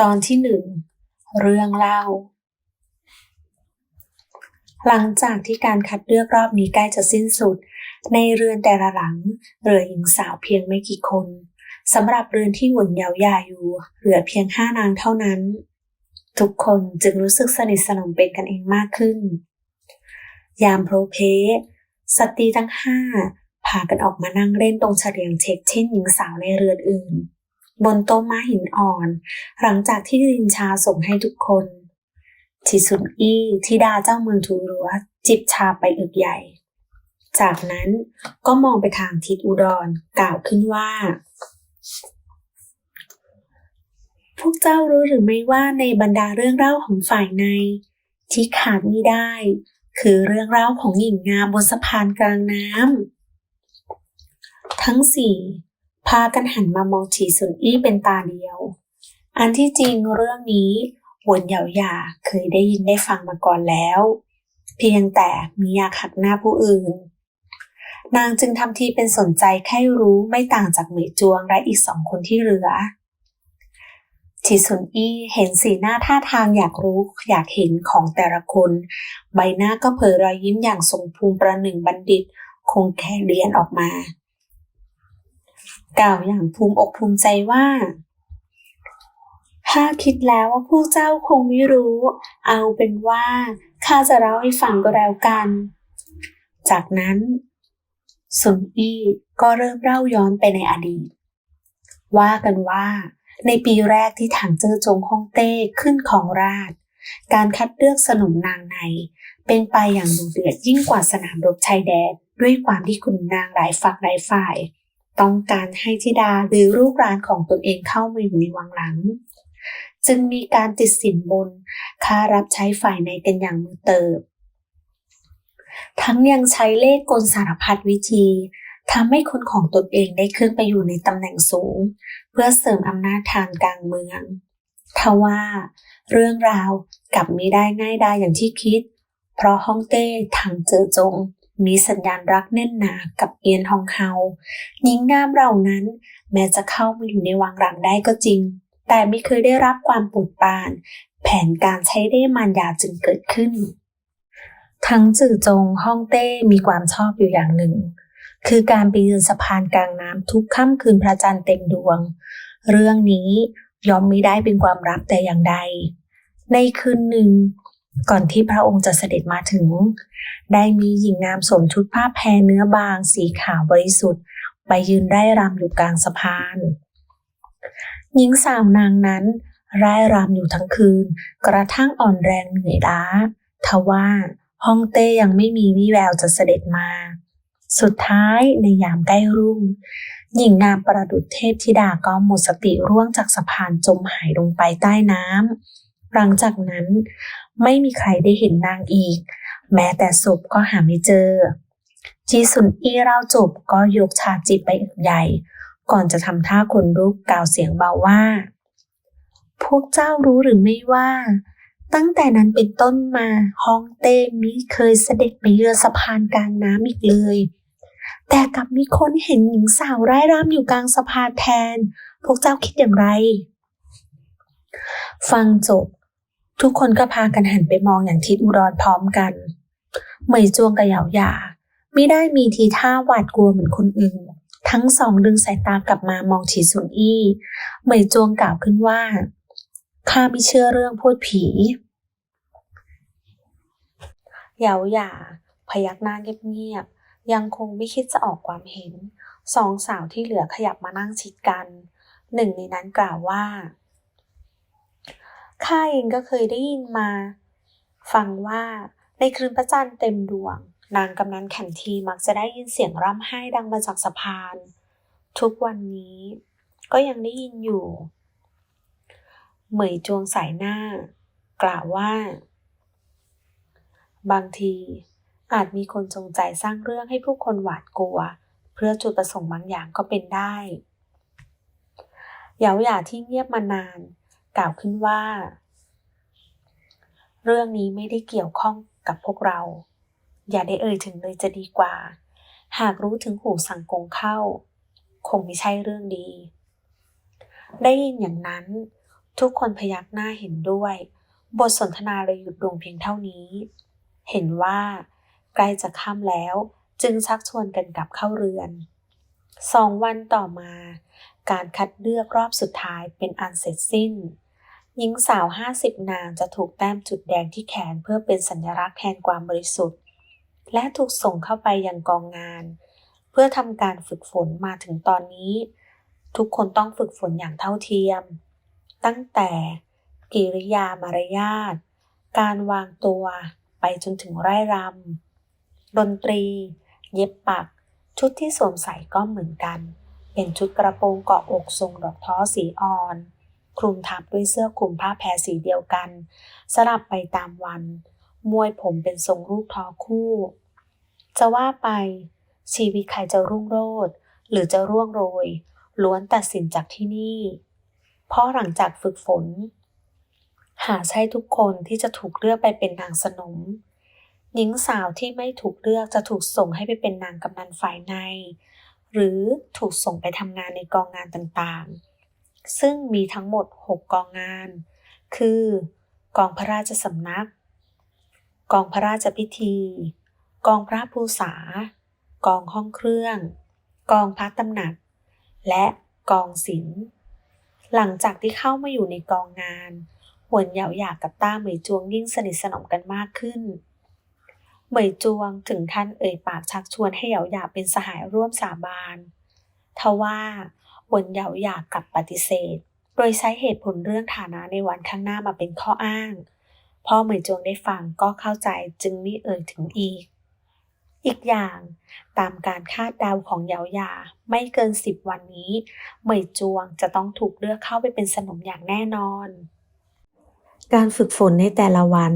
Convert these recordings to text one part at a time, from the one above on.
ตอนที่หนึ่งเรื่องเล่า หลังจากที่การคัดเลือกรอบนี้ใกล้จะสิ้นสุด ในเรือนแต่ละหลังเหลือหญิงสาวเพียงไม่กี่คนสำหรับเรือนที่หวนเยาวยาอยู่ เหลือเพียงห้านางเท่านั้น ทุกคนจึงรู้สึกสนิทสนมเป็นกันเองมากขึ้น ยามโพรเพสตรีทั้งห้าพากันออกมานั่งเล่นตรงเฉลียงเช็คเช่นหญิงสาวในเรือนอื่น บนโต๊ะม้าหินอ่อน หลังจากที่รินชาส่งให้ทุกคนทิสุนอี้ทิดาเจ้าเมืองทูรัวจิบชาไปอึกใหญ่ จากนั้นก็มองไปทางทิศอุดรกล่าวขึ้นว่า พวกเจ้ารู้หรือไม่ว่าในบรรดาเรื่องเล่าของฝ่ายใน ที่ขาดไม่ได้ คือเรื่องเล่าของหญิงงามบนสะพานกลางน้ำทั้งสี่ พากันหันมามองฉีสุนอี้เป็นตาเดียว อันที่จริงเรื่องนี้หวนเหยาหยาเคยได้ยินได้ฟังมาก่อนแล้ว เพียงแต่มีอยากหักหน้าผู้อื่น นางจึงทำทีเป็นสนใจแค่รู้ไม่ต่างจากเหมยจวงและอีกสองคนที่เหลือฉีสุนอี้เห็นสีหน้าท่าทางอยากรู้อยากเห็นของแต่ละคน ใบหน้าก็เผยรอยยิ้มอย่างทรงภูมิประหนึ่งบัณฑิต คงแค่เรียนออกมา กล่าวอย่างภูมิอกภูมิใจว่าข้าคิดแล้วว่าพวกเจ้าคงไม่รู้ เอาเป็นว่าข้าจะเล่าให้ฟังก็แล้วกัน จากนั้นสุนอี้ก็เริ่มเล่าย้อนไปในอดีต ว่ากันว่า ในปีแรกที่ถังเจอจงฮ่องเต้ขึ้นของราช การคัดเลือกสนมนางใน เป็นไปอย่างดุเดือดยิ่งกว่าสนามรบชายแดนด้วยความที่คุณนางหลายฝักหลายฝ่าย ต้องการให้ธิดาหรือลูกหลานของตนเองเข้ามาอยู่ในวังหลัง จึงมีการติดสินบนค่ารับใช้ฝ่ายในกันอย่างมือเติบ ทั้งยังใช้เลขกลสารพัดวิธีทำให้คนของตนเองได้ขึ้นไปอยู่ในตำแหน่งสูง เพื่อเสริมอำนาจทางกางเมืองทว่าเรื่องราวกลับไม่ได้ง่ายดายอย่างที่คิด เพราะฮ่องเต้ทางเจอจง มีสัญญาณรักแน่นหนากับเอียนฮองเฮาหญิงงามเหล่านั้น แม้จะเข้ามาอยู่ในวังหลังได้ก็จริง แต่ไม่เคยได้รับความปวดปาน แผนการใช้เล่มารยาจึงเกิดขึ้น ทั้งจื่อจงฮ่องเต้มีความชอบอยู่อย่างหนึ่ง คือการไปยืนสะพานกลางน้ำทุกค่ำคืนพระจันทร์เต็มดวง เรื่องนี้ยอมไม่ได้เป็นความลับแต่อย่างใด ในคืนหนึ่ง ก่อนที่พระองค์จะเสด็จมาถึง ได้มีหญิงงามสวมชุดผ้าแพรเนื้อบาง สีขาวบริสุทธิ์ ไปยืนได้รำอยู่กลางสะพาน หญิงสาวนางนั้นไร่ายรำอยู่ทั้งคืน กระทั่งอ่อนแรงเหนื่อยล้าทว่าฮ่องเต้ยังไม่มีวี่แววจะเสด็จมา สุดท้ายในยามใกล้รุ่ง หญิงงามประดุจเทพธิดาก็หมดสติร่วงจากสะพานจมหายลงไปใต้น้ำหลังจากนั้น ไม่มีใครได้เห็นนางอีก แม้แต่ศพก็หาไม่เจอ จีสุนอี้เล่าจบก็ยกชาจิบไปอึกใหญ่ ก่อนจะทำท่าคนลุกกล่าวเสียงเบาว่า พวกเจ้ารู้หรือไม่ว่า ตั้งแต่นั้นเป็นต้นมาฮองเต้มิเคยเสด็จไปเยือนสะพานกลางน้ำอีกเลย แต่กลับมีคนเห็นหญิงสาวไร้ร่ำอยู่กลางสะพานแทน พวกเจ้าคิดอย่างไร ฟังจบ ทุกคนก็พากันหันไปมองอย่างทิศอุดรพร้อมกัน เหมยจวงกับเหยาหยาไม่ได้มีทีท่าหวาดกลัวเหมือนคนอื่น ทั้งสองดึงสายตากลับมามองฉีสุนอี้เหมยจวงกล่าวขึ้นว่าข้าไม่เชื่อเรื่องพูดผีเหยาหยาพยักหน้าเงียบๆยังคงไม่คิดจะออกความเห็น สองสาวที่เหลือขยับมานั่งชิดกัน หนึ่งในนั้นกล่าวว่า ข้าเองก็เคยได้ยินมา ฟังว่าในคืนพระจันทร์เต็มดวง นางกำนันแข่นทีมักจะได้ยินเสียงร่ำไห้ดังมาจากสะพาน ทุกวันนี้ก็ยังได้ยินอยู่ เหมยจวงสายหน้า กล่าวว่า บางทีอาจมีคนจงใจสร้างเรื่องให้ผู้คนหวาดกลัว เพื่อจุดประสงค์บางอย่างก็เป็นได้เหยาหยาที่เงียบมานาน กล่าวขึ้นว่า เรื่องนี้ไม่ได้เกี่ยวข้องกับพวกเรา อย่าได้เอ่ยถึงเลยจะดีกว่า หากรู้ถึงหูสั่งกงเข้า คงไม่ใช่เรื่องดี ได้ยินอย่างนั้น ทุกคนพยักหน้าเห็นด้วย บทสนทนาเลยหยุดลงเพียงเท่านี้ เห็นว่าใกล้จะค่ำแล้วจึงชักชวนกันกลับเข้าเรือน สองวันต่อมา การคัดเลือกรอบสุดท้ายเป็นอันเสร็จสิ้น หญิงสาวห้าสิบนางจะถูกแต้มจุดแดงที่แขนเพื่อเป็นสัญลักษณ์แทนความบริสุทธิ์ และถูกส่งเข้าไปยังกองงาน เพื่อทำการฝึกฝนมาถึงตอนนี้ ทุกคนต้องฝึกฝนอย่างเท่าเทียม ตั้งแต่กิริยามารยาท การวางตัวไปจนถึงไร่รำดนตรี เย็บปัก ชุดที่สวมใส่ก็เหมือนกัน เป็นชุดกระโปรงเกาะอกทรงดอกท้อสีอ่อน คลุมทับด้วยเสื้อคลุมผ้าแพรสีเดียวกัน สลับไปตามวัน มวยผมเป็นทรงลูกท้อคู่ จะว่าไป ชีวิตใครจะรุ่งโรจน์หรือจะร่วงโรย ล้วนตัดสินจากที่นี่ เพราะหลังจากฝึกฝน หาใช่ทุกคนที่จะถูกเลือกไปเป็นนางสนม หญิงสาวที่ไม่ถูกเลือกจะถูกส่งให้ไปเป็นนางกำนันฝ่ายใน หรือถูกส่งไปทำงานในกองงานต่างๆ ซึ่งมีทั้งหมด 6 กองงาน คือ กองพระราชสำนัก กองพระราชพิธี กองพระภูษา กองห้องเครื่อง กองพระตำหนัก และกองศิลป์หลังจากที่เข้ามาอยู่ในกองงานหวนเหยาหยากับต้าเหมยจวงยิ่งสนิทสนมกันมากขึ้น เหมยจวงถึงท่านเอ่ยปากชักชวนให้เหยาหยาเป็นสหายร่วมสาบานทว่า หวนเหยาหยากลับปฏิเสธ โดยใช้เหตุผลเรื่องฐานะในวันข้างหน้ามาเป็นข้ออ้าง พ่อเหมยจวงได้ฟังก็เข้าใจจึงไมิเอ่ยถึงอีก อีกอย่างตามการคาดเดาของเยาหยาไม่เกินสิบวันนี้เหมยจวงจะต้องถูกเลือกเข้าไปเป็นสนมอย่างแน่นอน การฝึกฝนในแต่ละวัน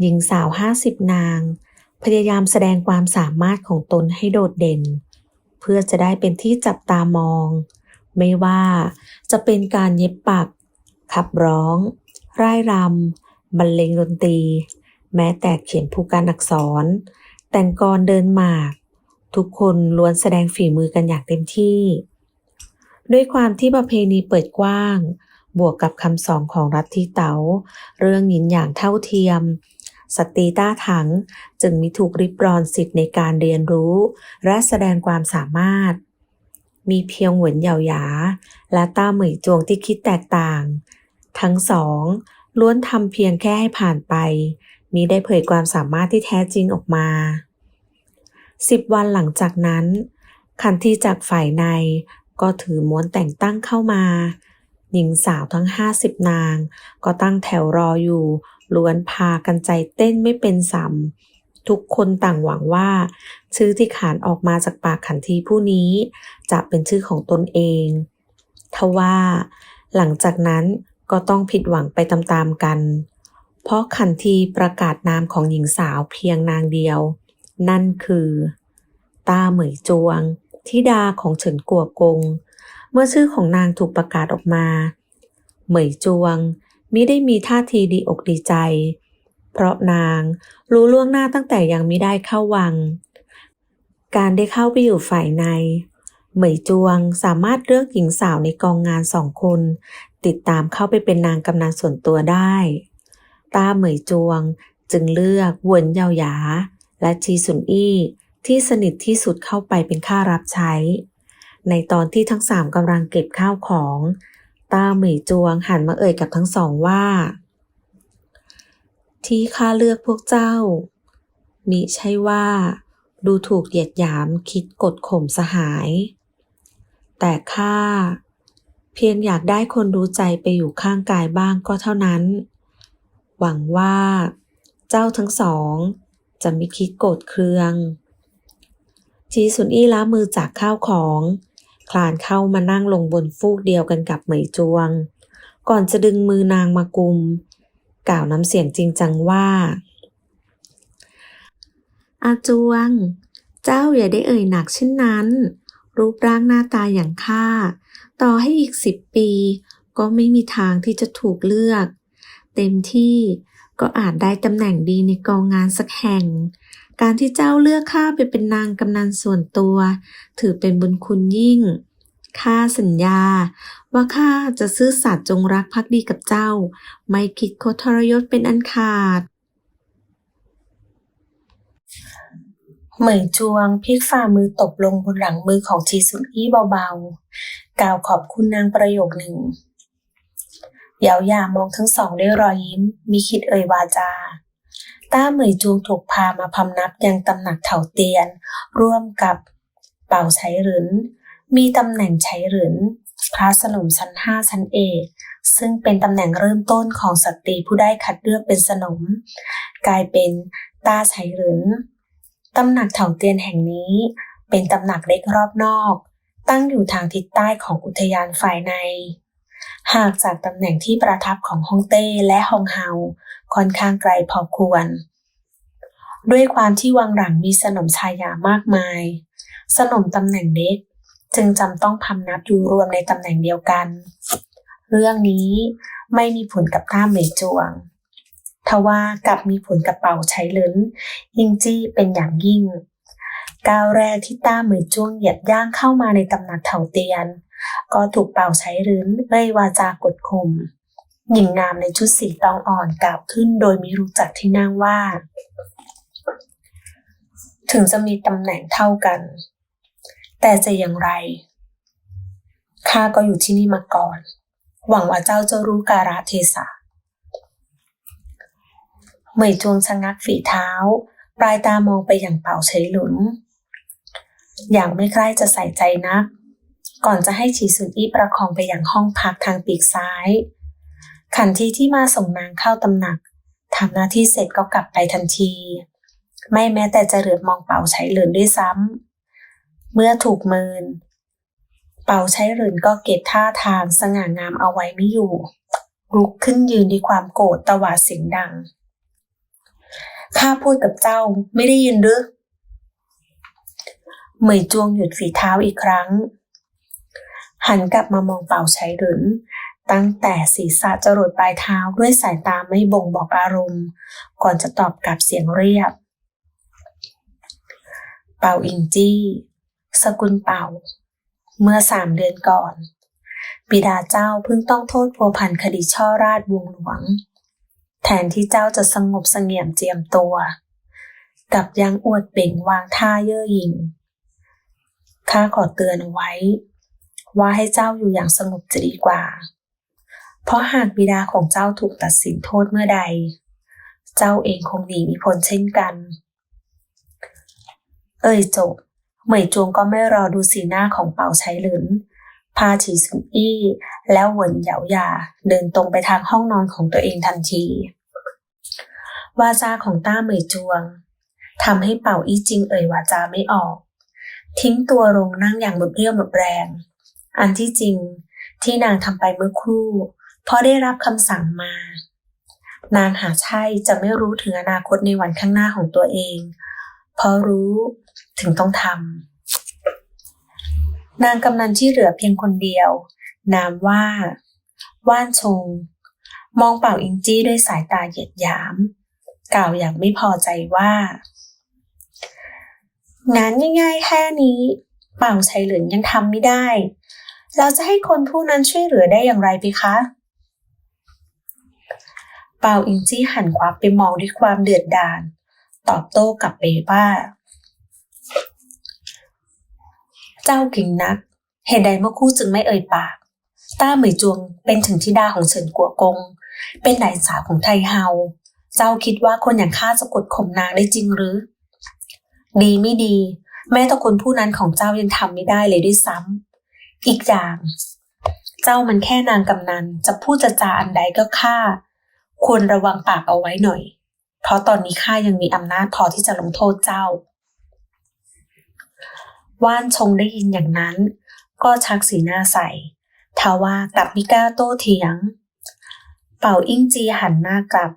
หญิงสาวห้าสิบนาง พยายามแสดงความสามารถของตนให้โดดเด่นเพื่อจะได้เป็นที่จับตามอง ไม่ว่าจะเป็นการเย็บปัก ขับร้อง ร่ายรำบรรเลงดนตรี แม้แต่เขียนผู้การอักษร แต่งกรเดินหมาก ทุกคนล้วนแสดงฝีมือกันอย่างเต็มที่ ด้วยความที่ประเพณีเปิดกว้าง บวกกับคำสอนของรัฐที่เต๋า เรื่องหญินอย่างเท่าเทียมสตรีต้าถังจึงมีถูกริบรอนสิทธิ์ในการเรียนรู้ และแสดงความสามารถ มีเพียงหวนเหยาหยา และต้าเหมยจวงที่คิดแตกต่าง ทั้งสองล้วนทำเพียงแค่ให้ผ่านไปมีได้เผยความสามารถที่แท้จริงออกมาสิบวันหลังจากนั้นคันที่จากฝ่ายในก็ถือม้วนแต่งตั้งเข้ามา หญิงสาวทั้งห้าสิบนาง ก็ตั้งแถวรออยู่ ล้วนพากันใจเต้นไม่เป็นสัม ทุกคนต่างหวังว่า ชื่อที่ขานออกมาจากปากขันทีผู้นี้ จะเป็นชื่อของตนเอง ทว่า หลังจากนั้นก็ต้องผิดหวังไปตามๆกัน เพราะขันทีประกาศนามของหญิงสาวเพียงนางเดียว นั่นคือ ตาเหมยจวงธิดาของเฉินกัวกง เมื่อชื่อของนางถูกประกาศออกมา เหมยจวงมิได้มีท่าทีดีอกดีใจ เพราะนางรู้ล่วงหน้าตั้งแต่ยังไม่ได้เข้าวัง การได้เข้าไปอยู่ฝ่ายใน เหมยจวงสามารถเลือกหญิงสาวในกองงานสองคน ติดตามเข้าไปเป็นนางกำนันส่วนตัวได้ ตาเหมยจวงจึงเลือกหวนเยาหยา และชีสุนอี้ที่สนิทที่สุดเข้าไปเป็นข้ารับใช้ ในตอนที่ทั้งสามกำลังเก็บข้าวของ ตาเหมยจวงหันมาเอ่ยกับทั้งสองว่า ที่ข้าเลือกพวกเจ้า มิใช่ว่า ดูถูกเหยียดหยามคิดกดข่มสหาย แต่ข้าเพียงอยากได้คนรู้ใจไปอยู่ข้างกายบ้างก็เท่านั้น หวังว่า เจ้าทั้งสอง จะไม่คิดโกรธเคืองจีสุนอี้ล้ามือจากข้าวของ คลานเข้ามานั่งลงบนฟูกเดียวกันกับเหมยจวง ก่อนจะดึงมือนางมากุม กล่าวน้ำเสียงจริงจังว่า อาจวง เจ้าอย่าได้เอ่ยหนักเช่นนั้น รูปร่างหน้าตาอย่างข้า ต่อให้อีกสิบปี ก็ไม่มีทางที่จะถูกเลือก เต็มที่ก็อาจได้ตำแหน่งดีในกองงานสักแห่ง การที่เจ้าเลือกข้าไปเป็นนางกำนันส่วนตัว ถือเป็นบุญคุณยิ่ง ข้าสัญญา ว่าข้าจะซื่อสัตย์จงรักภักดีกับเจ้า ไม่คิดคดทรยศเป็นอันขาด เหมยจวงพลิกฝ่ามือตบลงบนหลังมือของจีซุนอี้เบาๆ กล่าวขอบคุณนางประโยคหนึ่งเหยาหยามองทั้งสองด้วยรอยยิ้ม มีคิดเอ่ยวาจา ต้าเหมยจวงถูกพามาพำนักยังตำหนักเถาเตียน ร่วมกับเป่าไฉหริน มีตำแหน่งไฉหรินพระสนมชั้นห้าชั้นเอกซึ่งเป็นตำแหน่งเริ่มต้นของสตรีผู้ได้คัดเลือกเป็นสนม กลายเป็นตาไฉหรินตำหนักเถาเตียนแห่งนี้ เป็นตำหนักเล็กรอบนอก ตั้งอยู่ทางทิศใต้ของอุทยานฝ่ายใน หากจากตำแหน่งที่ประทับของฮองเต้และฮองเฮาค่อนข้างไกลพอควร ด้วยความที่วังหลังมีสนมชายามากมาย สนมตำแหน่งเล็ก จึงจำต้องพำนับอยู่รวมในตำแหน่งเดียวกัน เรื่องนี้ไม่มีผลกับต้าเหมยจวงทว่ากลับมีผลกับเป่าใช้ลินยิงจี้เป็นอย่างยิ่ง ก้าวแรกที่ต้าเหมยจวงเหยียบย่างเข้ามาในตำหนักเถาเตียน ก็ถูกเป่าใช้รื้นเร่ยวาจากดข่มหญิงงามในชุดสีตองอ่อนกล่าวขึ้นโดยมีรู้จักที่นั่งว่า ถึงจะมีตำแหน่งเท่ากัน แต่จะอย่างไร ข้าก็อยู่ที่นี่มาก่อน หวังว่าเจ้าจะรู้การะเทศะเหมยจวงชะงักฝีเท้า ปลายตามองไปอย่างเป่าเฉยหลุน อย่างไม่ใกล้จะใส่ใจนัก ก่อนจะให้ฉีสุนอี้ประคองไปอย่างห้องพักทางปีกซ้าย ขันทีที่มาส่งนางเข้าตำหนักทำหน้าที่เสร็จก็กลับไปทันที ไม่แม้แต่จะเหลือบมองเป่าใช้เหลือนด้วยซ้ำ เมื่อถูกเมิน เป่าใช้เหลือนก็เก็บท่าทางสง่างามเอาไว้ไม่อยู่ ลุกขึ้นยืนด้วยความโกรธตวาดเสียงดัง ข้าพูดกับเจ้าไม่ได้ยินหรือเหมยจวงหยุดฝีเท้าอีกครั้ง หันกลับมามองเป่าใช้หรินตั้งแต่ศีรษะจรดปลายเท้าด้วยสายตาไม่บ่งบอกอารมณ์ ก่อนจะตอบกลับเสียงเรียบ เป่าอิงจี้ สกุลเป่า เมื่อสามเดือนก่อน บิดาเจ้าเพิ่งต้องโทษพัวพันคดีช่อราชวงหลวง แทนที่เจ้าจะสงบเสงี่ยมเจียมตัวกับยังอวดเป่งวางท่าเย่อหยิ่งข้าขอเตือนเอาไว้ ว่าให้เจ้าอยู่อย่างสงบจะดีกว่า เพราะหากบิดาของเจ้าถูกตัดสินโทษเมื่อใด เจ้าเองคงหนีมีพ้นเช่นกัน เอ่ยจบ เหมยจวงก็ไม่รอดูสีหน้าของเปาใช้หลินพาฉีสุนอี้แล้วเหวินเหยาหยาเดินตรงไปทางห้องนอนของตัวเองทันที วาจาของต้าเหมยจวงทำให้เป่าอี้จริงเอ่ยวาจาไม่ออก ทิ้งตัวลงนั่งอย่างหมดเรี่ยวหมดแรง อันที่จริงที่นางทำไปเมื่อครู่เพราะได้รับคำสั่งมา นางหาใช่จะไม่รู้ถึงอนาคตในวันข้างหน้าของตัวเอง เพราะรู้ ถึงต้องทำนางกำนันที่เหลือเพียงคนเดียว นามว่า ว่านชง มองเป่าอิงจี้ด้วยสายตาเหยียดหยาม กล่าวอย่างไม่พอใจว่า งานง่ายๆแค่นี้เป่าชัยเหลินยังทำไม่ได้ เราจะให้คนผู้นั้นช่วยเหลือได้อย่างไรไปคะเป่าอิงจี้หันควับไปมองด้วยความเดือดดาล ตอบโต้กลับไปว่า เจ้าก่งนัก เหตุใดเมื่อคู่จึงไม่เอ่ยปาก ต้าเหมยจวงเป็นถึงธิดาของเฉินกัวกง เป็นหลานสาวของไทเฮา เจ้าคิดว่าคนอย่างข้าจะกดข่มนางได้จริงหรือ ดีไม่ดี แม้แต่คนผู้นั้นของเจ้ายังทำไม่ได้เลยด้วยซ้ำอีกอย่าง เจ้ามันแค่นางกำนันจะพูดจะจาอันใดก็ข้าควรระวังปากเอาไว้หน่อย เพราะตอนนี้ข้ายังมีอำนาจพอที่จะลงโทษเจ้า ว่านชงได้ยินอย่างนั้น ก็ชักสีหน้าใส่ทว่ากับมิก้าโต้เถียง เป่าอิงจีหันหน้ากลับ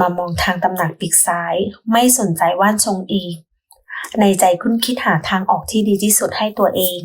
มามองทางตำหนักปีกซ้าย ไม่สนใจว่านชงอีก ในใจคุ้นคิดหาทางออกที่ดีที่สุดให้ตัวเอง